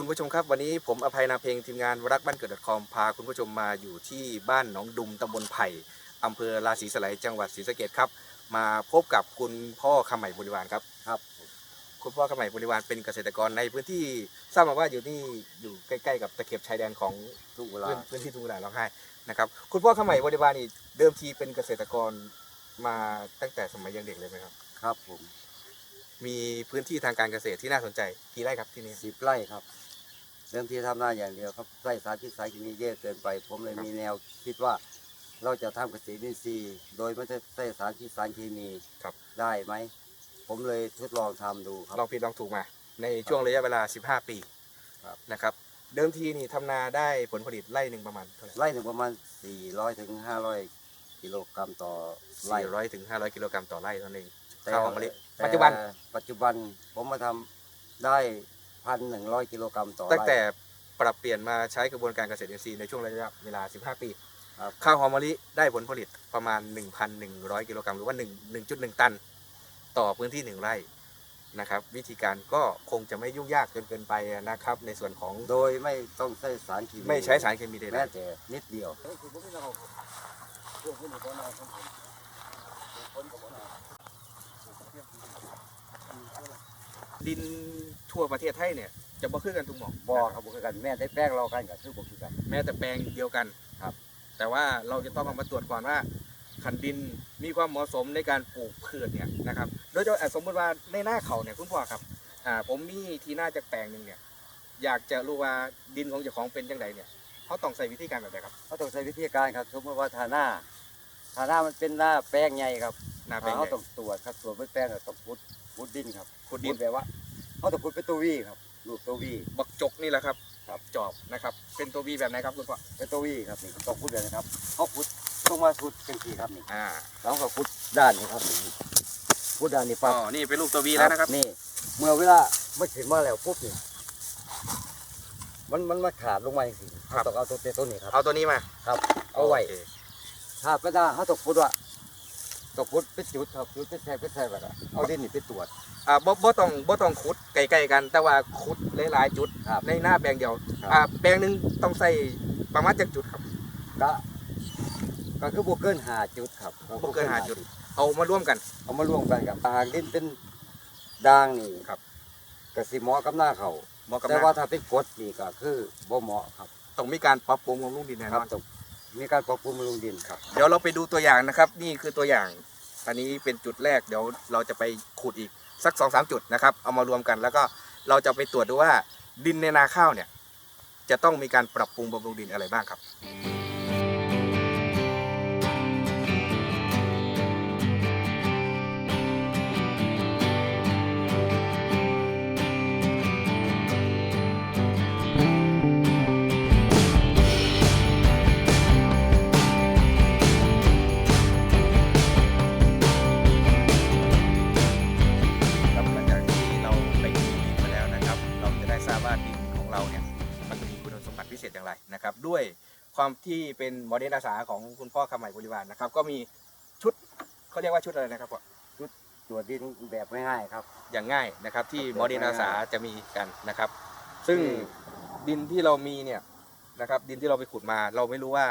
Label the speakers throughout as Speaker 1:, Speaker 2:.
Speaker 1: คุณผู้ชมครับ วันนี้ผมอภัยนาเพลงทีมงานรักบ้านเกิดคอมพาคุณผู้ชมมาอยู่ที่บ้านหนองดุมตำบลไผ่อำเภอราศีสไลยจังหวัดศรีสะเกษครับ มาพบกับคุณพ่อคำใหม่บริวารครับ
Speaker 2: ครับ
Speaker 1: คุณพ่อคำใหม่บริวารเป็นเกษตรกรในพื้นที่ทราบมาว่าอยู่นี่อยู่ใกล้ๆกับตะเข็บชายแดนของ
Speaker 2: ทุกเวลา
Speaker 1: พื้นพื้นที่ทุ่งนาร้องไห้นะครับคุณพ่อคำใหม่บริวารนี่เดิมทีเป็นเกษตรกรมาตั้งแต่สมัยยังเด็กเลยไหมครับ
Speaker 2: ครับผม
Speaker 1: มีพื้นที่ทางการเกษตรที่น่าสนใจกี่ไร่ครับที่นี่
Speaker 2: สิบไร่ครับ เริ่มที่ทำหน้าอย่างเดียวครับไร่สารพิษสารเคมีเยอะเกินไป ผมเลยมีแนวคิดว่าเราจะทำเกษตรอินทรีย์ โดยไม่ได้ใส่สารพิษสารเคมี
Speaker 1: ครับ
Speaker 2: ได้ไหม ผมเลยทดลองทำดูค
Speaker 1: ลอ
Speaker 2: รับ
Speaker 1: งผิดลองถูกมา ในช่วงระยะเวลา 15 ปี
Speaker 2: ครับ
Speaker 1: นะครับ เดิมทีนี่ทำนาได้ผลผลิตไร่หนึ่งประมาณเท่าไหร่
Speaker 2: ไร่หนึ่งประมาณ 400ถึง500 กิโลกรัมต่อไร่
Speaker 1: สี่ร้อยถึงห้าร้อยกิโลกรัมต่อไร่เท่านั้นเอง
Speaker 2: แต่
Speaker 1: ข้าวหอมมะลิ
Speaker 2: แต่
Speaker 1: ปัจจุบัน
Speaker 2: ปัจจุบันผมมาทำได้พันหนึ่งร้อยกิโลกรัมต่อไร่
Speaker 1: ตั้งแต่ปรับเปลี่ยนมาใช้กระบวนการเกษตรอินทรีย์ในช่วงระยะเวลา 15 ปี
Speaker 2: ครับ
Speaker 1: ข้าวหอมมะลิได้ผลผลิตประมาณ 1,100 กิโลกรัมหรือว่า1 1.1 ตัน ต่อพื้นที่ 1 ไร่นะครับ วิธีการก็คงจะไม่ยุ่งยากจนเกินไปนะครับ ในส่วนของ
Speaker 2: โดยไม่ต้องใช้สารเคมี
Speaker 1: ไม่ใช้สารเคมีใด
Speaker 2: แม้
Speaker 1: ๆ
Speaker 2: แต่นิดเดียว
Speaker 1: ดินทั่วประเทศไทยเนี่ยจะบ่คือกันทุกหม่อง
Speaker 2: บ่ครับบ่คือกันแม่ได้แป้งเรากันกับคือบ่คือกัน
Speaker 1: แม้แต่แปลงเดียวกัน
Speaker 2: ครับ
Speaker 1: แต่ว่าเราจะต้องเอามาตรวจก่อนว่าคันดินมีความเหมาะสมในการปลูกพืชเนี่ยนะครับโดยเฉพาะอะสมมติว่าในหน้าเขาเนี่ยคุณพ่อครับอ่าผมมีที่หน้าจากแปลงหนึ่งเนี่ยอยากจะรู้ว่าดินของเจ้าของเป็นจังไดเนี่ยเขาต้องใส่วิธีการแบบไหนครับ
Speaker 2: เขาต้องใช้วิธีการครับ สมมติว่าทาหน้าทาหน้ามันเป็นหน้าแป้งใหญ่ครับ
Speaker 1: หน้าแปลง
Speaker 2: เขา
Speaker 1: ใหญ่
Speaker 2: ต้องตรวจครับตรวจเป็นแป้งแล้วต้องพุด พุดดินครับ
Speaker 1: ขุดดิน
Speaker 2: แบบว่าเขาต้องพุดเป็นตัววีครับรูปตัววี
Speaker 1: บักจกนี่แหละครับ
Speaker 2: ครับ
Speaker 1: จอบนะครับ เป็นตัววีแบบไหนครับคุณพ่อ
Speaker 2: เป็นตัววีครับนี่ต้องพุดเลยนะครับเขาพุดลงมาสุดเป็นสีครับนี่
Speaker 1: อ่า
Speaker 2: แล้วก็พุดด้านนี้ครับนี่พุดด้านนี้
Speaker 1: อ๋
Speaker 2: ปั๊บ
Speaker 1: อนี่เป็นลูกตัววีแล้วนะครับ
Speaker 2: นี่ เมื่อเวลาไม่ถึงมาแล้วปุ๊บนี่มันมันมาขาดลงมาอย่างนี้เขาต้องเอาตัวเตตัวนี้ครับ
Speaker 1: เอาตัวนี้มา
Speaker 2: ครับ เอาไว้
Speaker 1: โค
Speaker 2: ถ้าก็ได้เขาต้องพุดว่า ต้องพุดเป็นจุดครับจุดเป็นแทนเป็นแทนแบบนั้นเอาดินนี่ไปตรวจ
Speaker 1: อ่าบ่บ่ต้องบ่ต้องขุดไกลๆกัน แต่ว่าขุดหลายๆจุด
Speaker 2: ครับ
Speaker 1: ในหน้าแปลงเดียว
Speaker 2: ครับ
Speaker 1: อ่าแปลงหนึ่งต้องใส่ประมาณจักจุดครับ
Speaker 2: ก็ก็คือบุกเกินหาจุดครับ
Speaker 1: บ่เกินห้าจุด เอามาร่วมกัน
Speaker 2: เอามารวมกันกับหางดินเป็นด่างนี่
Speaker 1: ครับ
Speaker 2: กสิเหมาะกับหน้าเขา
Speaker 1: เหมาะกับ
Speaker 2: แต่
Speaker 1: น้
Speaker 2: ว่าถ้าเป็นกรดนี่ก็คือบ่เหมาะครับำ
Speaker 1: ต้องมีการปรับปรุงของลูกดินแน่
Speaker 2: คนรั
Speaker 1: อบน
Speaker 2: ต้อง มีการปรับปรุงบำรุงดินครับ
Speaker 1: เดี๋ยวเราไปดูตัวอย่างนะครับ นี่คือตัวอย่าง อันนี้เป็นจุดแรกเดี๋ยวเราจะไปขุดอีกสักสองสามจุดนะครับ เอามารวมกันแล้วก็เราจะไปตรวจดูว่าดินในนาข้าวเนี่ย จะต้องมีการปรับปรุงบำรุงดินอะไรบ้างครับครับ ของเราเนี่ยมันมีคุณสมบัติพิเศษอย่างไรนะครับ ด้วยความที่เป็นหมอเดนอาสาของคุณพ่อคำใหม่บริวารนะครับ ก็มีชุดเขาเรียกว่าชุดอะไรนะครับพ่อ
Speaker 2: ตรวจดินแบบง่ายๆครับ
Speaker 1: อย่างง่ายนะครับที่
Speaker 2: ครับ
Speaker 1: หมอเดนอาสาจะมีกันนะครับ ซึ่ง
Speaker 2: อืม
Speaker 1: ดินที่เรามีเนี่ยนะครับดินที่เราไปขุดมา เราไม่รู้ว่า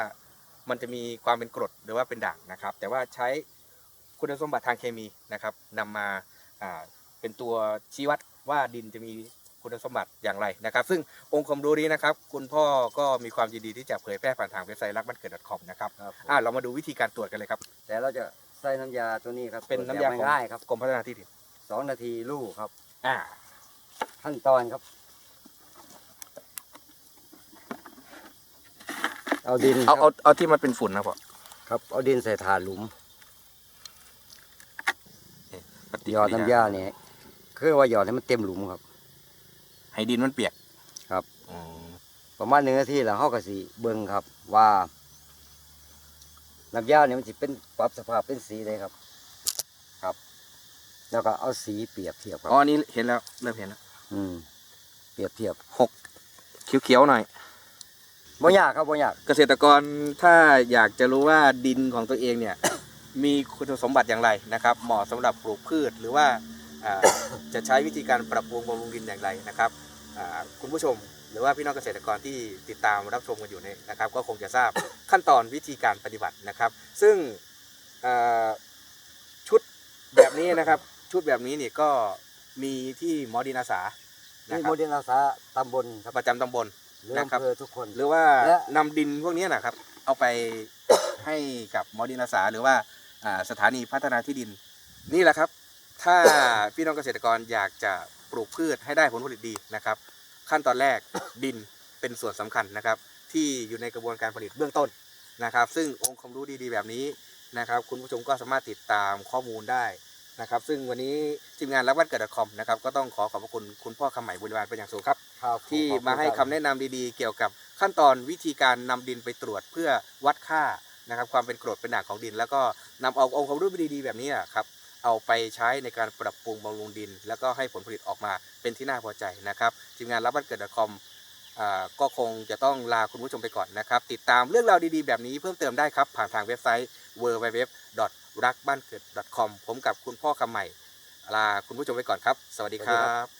Speaker 1: มันจะมีความเป็นกรดหรือว่าเป็นด่างนะครับ แต่ว่าใช้คุณสมบัติทางเคมีนะครับนำมาอ่าเป็นตัวชี้วัดว่าดินจะมี คุณสมบัติอย่างไรนะครับ ซึ่งองค์ความรู้นี้นะครับ คุณพ่อก็มีความยินดีที่จะเผยแพร่ผ่านทางเว็บไซต์รักบ้านเกิด .com นะครับ
Speaker 2: ครับผม
Speaker 1: อ่าเรามาดูวิธีการตรวจกันเลยครับ
Speaker 2: แต่เราจะใส่น้ำยาตัวนี้ครับ
Speaker 1: เป็นน้ำยา
Speaker 2: ตรวจ
Speaker 1: ของ
Speaker 2: แบบง่ายๆครับ
Speaker 1: กรมพัฒนาที่ดิน
Speaker 2: สองนาทีลูกครับ
Speaker 1: อ่า
Speaker 2: ขั้นตอนครับ เอาดิน
Speaker 1: เอา
Speaker 2: ค
Speaker 1: เอา
Speaker 2: รับ
Speaker 1: เอาที่มันเป็นฝุ่นนะพ่อ
Speaker 2: ครับ เอาดินใส่ถาดหลุม
Speaker 1: ปฏิ
Speaker 2: หยอดน้ำยาเนี่ยคือว่าหยอดให้มันเต็มหลุมครับ
Speaker 1: ให้ดินมันเปียก
Speaker 2: ครับ
Speaker 1: อืม
Speaker 2: ประมาณหนึ่งนาทีแล้วเขาก็สิเบิ่งครับ ว่าน้ำยาเนี่ยมันจะเป็นปรับสภาพเป็นสีเลยครับ ครับ แล้วก็เอาสีเปรียบเทียบครับ
Speaker 1: อ๋ออันนี้เห็นแล้วเริ่มเห็นแล้ว
Speaker 2: อืม เปรียบเทียบ
Speaker 1: หกเขียวๆหน่อย
Speaker 2: บ่ยากครับบ่ยาก
Speaker 1: เกษตรกรถ้าอยากจะรู้ว่าดินของตัวเองเนี่ย มีคุณสมบัติอย่างไรนะครับ เหมาะสำหรับปลูกพืชหรือว่าอ่า จะใช้วิธีการปรับปรุงบำรุงดินอย่างไรนะครับอ่าคุณผู้ชมหรือว่าพี่น้องเกษตรกรที่ติดตามรับชมกันอยู่เนี่ยนะครับ ก็คงจะทราบขั้นตอนวิธีการปฏิบัตินะครับ ซึ่งเอ่อชุดแบบนี้นะครับ ชุดแบบนี้นี่ก็มีที่หมอดินอาสานะ
Speaker 2: นี่
Speaker 1: ครั
Speaker 2: โม
Speaker 1: บ
Speaker 2: เดลอาสาตำบลครับ
Speaker 1: ประจำตำบล
Speaker 2: หรือ
Speaker 1: นะครั
Speaker 2: อำ
Speaker 1: บ
Speaker 2: เภอทุกคน
Speaker 1: หรือว่า
Speaker 2: และ
Speaker 1: นำดินพวกนี้นะครับ เอาไปให้กับหมอดินอาสาหรือว่าอ่าสถานีพัฒนาที่ดินนี่แหละครับ ถ้าพี่น้องเกษตรกรอยากจะปลูกพืชให้ได้ผลผลิตดีนะครับ ขั้นตอนแรกดินเป็นส่วนสำคัญนะครับ ที่อยู่ในกระบวนการผลิตเบื้องต้นนะครับ ซึ่งองค์ความรู้ดีๆ แบบนี้นะครับ คุณผู้ชมก็สามารถติดตามข้อมูลได้นะครับ ซึ่งวันนี้ทีมงานรับวันเกิดคอมนะครับก็ต้องขอขอบพระคุณคุณพ่อคำใหม่บุญวานเป็นอย่างสูงครับ
Speaker 2: ครับ
Speaker 1: ที่
Speaker 2: ขอบณ
Speaker 1: มาให้
Speaker 2: รับ
Speaker 1: คำแนะนำดีๆ เกี่ยวกับขั้นตอนวิธีการนำดินไปตรวจเพื่อวัดค่านะครับ ความเป็นกรดเป็นด่างของดิน แล้วก็นำเอาองค์ความรู้ดีๆแบบนี้อะครับ เอาไปใช้ในการปรับปรุงบำรุงดิน แล้วก็ให้ผลผลิตออกมาเป็นที่น่าพอใจนะครับทีมงานรับบ้านเกิดคอมก็คงจะต้องลาคุณผู้ชมไปก่อนนะครับ ติดตามเรื่องราวดีๆ แบบนี้เพิ่มเติมได้ครับ ผ่านทางเว็บไซต์ w w w รักบ้านเกิด .com ผมกับคุณพ่อคำใหม่ ลาคุณผู้ชมไปก่อนครับ สวัสดีครับ